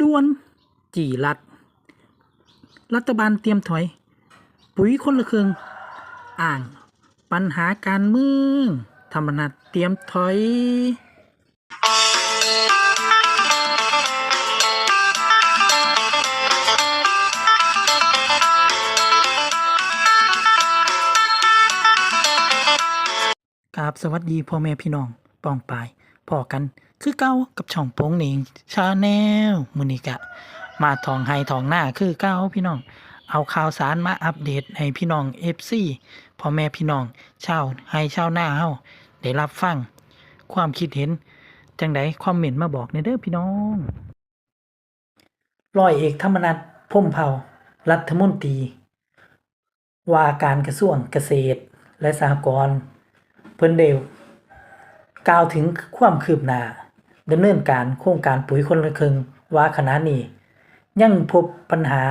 ด่วน จีรัฐ รัฐบาลเตรียมถอย ปุ๋ยคนละครึ่งอ่าง ปัญหาการเมืองธรรมนัตเตรียมถอยกราบสวัสดีพ่อแม่พี่น้องป้องปายพอกัน คือเก้ากับช่องโป้งหน่งชาแนลมือนี้กะ มาทองไฮทองหน้าคือเก้าพี่น้อง เอาข่าวสารมาอัปเดตให้พี่น้องเอฟซีพ่อแม่พี่น้องชาวไฮชาวหน้าเฮาได้รับฟัง ความคิดเห็น จังไดคอมเมนต์มาบอกในเด้อพี่น้องร้อยเอกธรรมนัฐพมเผ่า รัฐมนตรี ว่าการกระทรวงเกษตรและสหกรณ์เพิ่นเดวกล่าวถึงความคืบหน้า ดำเนินการโครงการปุ๋ยคนละครึ่งว่าขณะนี้ ยังพบปัญหา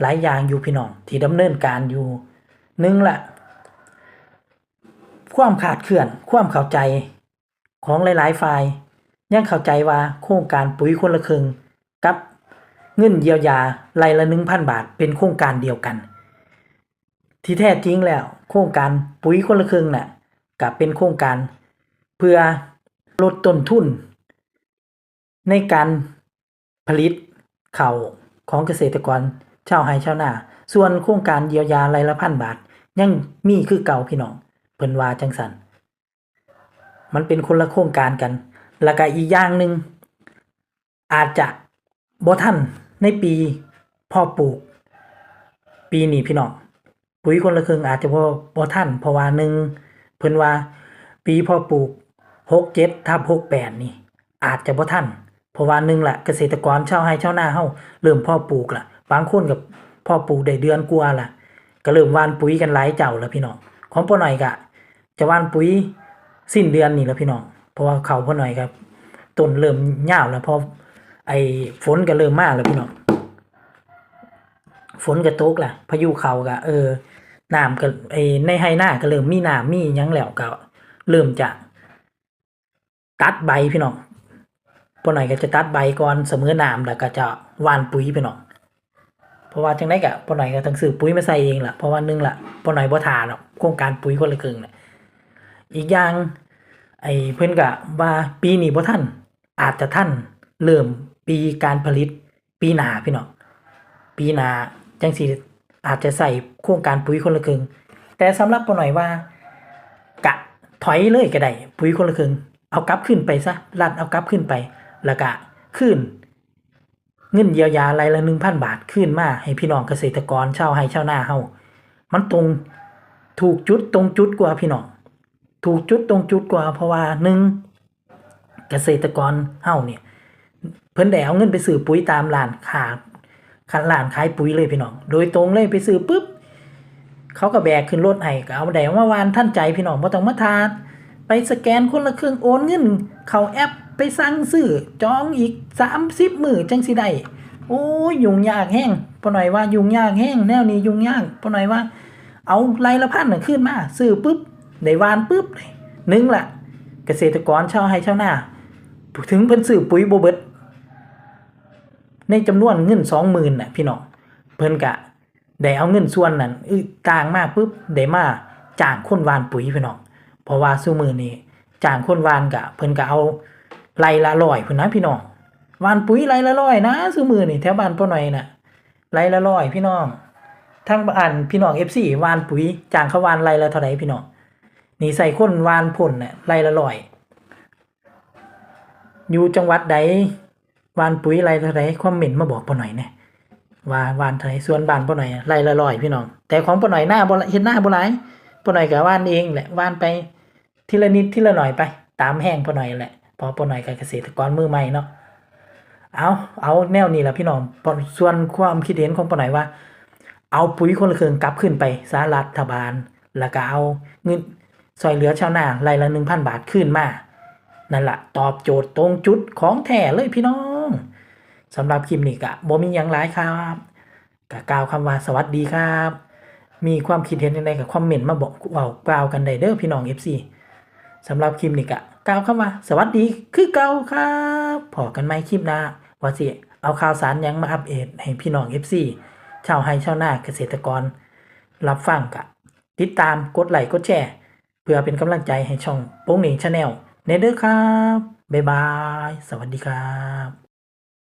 หลายอย่างอยู่พี่น้องที่ดำเนินการอยู่หนึ่งละความขาดเคลื่อนความเข้าใจของหลาย ๆ ฝ่าย ยังเข้าใจว่าโครงการปุ๋ยคนละครึ่งกับเงินเยียวยารายละ1,000บาทเป็นโครงการเดียวกัน ที่แท้จริงแล้ว โครงการปุ๋ยคนละครึ่งน่ะก็เป็นโครงการ เพื่อลดต้นทุน ในการผลิตข้าวของเกษตรกรชาวไร่ชาวนา ส่วนโครงการเยียวยารายละพันบาท ยังมีคือเก่าพี่น้องเพิ่นว่าจังสันมันเป็นคนละโครงการกัน แล้วก็อีกอย่างหนึ่งอาจจะบ่ทันในปีพ่อปลูก ปีนี้พี่น้องปุ๋ยคนละครึ่งอาจจะบ่บ่ทันเพราะว่าหนึ่งเพิ่นว่าปีพ่อปลูก67ทับ68นี่ อาจจะบ่ทัน เพราะว่าหนึ่งละเกษตรกรชาวไร่ชาวนาเฮาเริ่มพาะปลูกละบางคนกับพาะปลูกได้เดือนกว่าละก็เริ่มว่านปุ๋ยกันหลายเจ้าแล้วพี่น้องของพ่อหน่อยก็จะว่านปุ๋ยสิ้นเดือนนี่แล้วพี่น้องเพราะว่าเขาพ่อหน่อยครับต้นเริ่มยาวแล้วพอไอ้ฝนก็เริ่มมาแล้วพี่น้องฝนก็ตกล่ะ พายุเขาก็เออน้ำก็ไอ้ในไฮหน้าก็เริ่มมีน้ำมียังแล้วก็เริ่มจะตัดใบพี่น้อง ปหน่อยก็จะตัดใบก่อนเสมอน้ำแล้วก็จะหว่านปุ๋ยพี่น้องเพราะว่าจังไดก็ปหน่อยก็ต้องซื้อปุ๋ยมาใส่เองล่ะเพราะว่าหนึงล่ะปหน่อยบ่ทาหรอกโครงการปุ๋ยคนละครึ่งน่ะอีกอย่างไอ้เพิ่นก็ว่าปีนี้บ่ทันอาจจะทันเริ่มปีการผลิตปีหน้าพี่น้องปีหน้าจังสิอาจจะใส่โครงการปุ๋ยคนละครึ่งแต่สำหรับปหน่อยว่ากะถอยเลยก็ได้ปุ๋ยคนละครึ่งเอากลับขึ้นไปซะรัดเอากลับขึ้นไป แล้วก็ขึ้นเงินเยียวยารายละ1,000บาทขึ้นมา ให้พี่น้องเกษตรกรชาวไร่ชาวนาเฮามันตรงถูกจุดตรงจุดกว่าพี่น้องถูกจุดตรงจุดกว่าเพราะว่าหนึ่งเกษตรกรเฮาเนี่ยเพิ่นได้เอาเงินไปซื้อปุ๋ยตามร้านค้าคันร้านขายปุ๋ยเลยพี่น้อง โดยตรงเลยไปซื้อปุ๊บเขาก็แบกขึ้นรถให้ก็เอาได้มาวานท่านใจพี่น้องบ่ต้องมาทานไปสแกนคนละครึ่งโอนเงิน เข้าแอป ไปสั่งซื้อจองอีก30มื้อจังสิได้โอ้ยุ่งยากแห้งปอหน่อยว่ายุ่งยากแห้งแนวนี้ยุ่งยากปอหน่อยว่า เอารายละพันน่ะขึ้นมาซื้อปุ๊บได้วานปุ๊บหนึ่งละเกษตรกรชาวไร่ชาวนาถึงเพิ่นซื้อปุ๋ยโบเบิดในจำนวนเงินสองหมื่นน่ะพี่น้องเพิ่นกะได้เอาเงินส่วนนั้นอึต่างมากปุ๊บได้มาจ้างคนวานปุ๋ยพี่น้องเพราะว่าซุมื้อนี้จ้างคนวานกะเพิ่นก็เอา ไรละร้อยพุ่นนะพี่น้องวานปุ๋ยไรละร้อยนะซุมื้อนี้แถวบ้านพ่อหน่อยน่ะไรละร้อยพี่น้องทางบ้านพี่น้อง FC หวานปุ๋ยจางเขาวานไรละเท่าไหร่พี่น้องนี่ใส่คนวานพ่นน่ะไรละร้อยอยู่จังหวัดใดวานปุ๋ยไรเท่าไรคอมเมนมาบอกปอหน่อยนะว่าวานเท่าไรส่วนบ้านปอหน่อยไรละร้อยพี่น้องแต่ของปอหน่อยหน้าบ่เห็นหน้าบ่หลายปอหน่อยก็ว่านเองแหละวานไปทีละนิดทีละหน่อยไป ตามแห้งปอหน่อยแหละ พอปอหน่อยกับเกษตรกรมือใหม่เนาะเอาเอาแนวนี้แหละพี่น้องปอส่วนความคิดเห็นของปอหน่อยว่า เอาปุ๋ยคนละครึ่งกลับขึ้นไปสารัฐบาล แล้วก็เอาเงินซอยเหลือชาวนาไรละหนึ่งพันบาทขึ้นมา นั่นแหละตอบโจทย์ตรงจุดของแท้เลยพี่น้องสำหรับคลิปนี้กะบ่มีหยังหลายครับกะกล่าวคำว่าสวัสดีครับ มีความคิดเห็นยังไงกับคอมเมนต์มาบอกเว้ากล่าวกันได้เด้อพี่น้อง FC สำหรับคลิปนี้กะกล่าวคำว่า สวัสดีคือเก่าครับพอกันไหมคลิปหน้าว่าสิเอาข่าวสารยังมาอัปเดตให้พี่น้อง FC ชาวไฮชาวนาเกษตรกร รับฟังกะ ติดตามกดไลค์กดแชร์ เพื่อเป็นกำลังใจให้ช่องโป้งเหน่งชาแนลเนเดอร์ครับ บ๊ายบาย สวัสดีครับ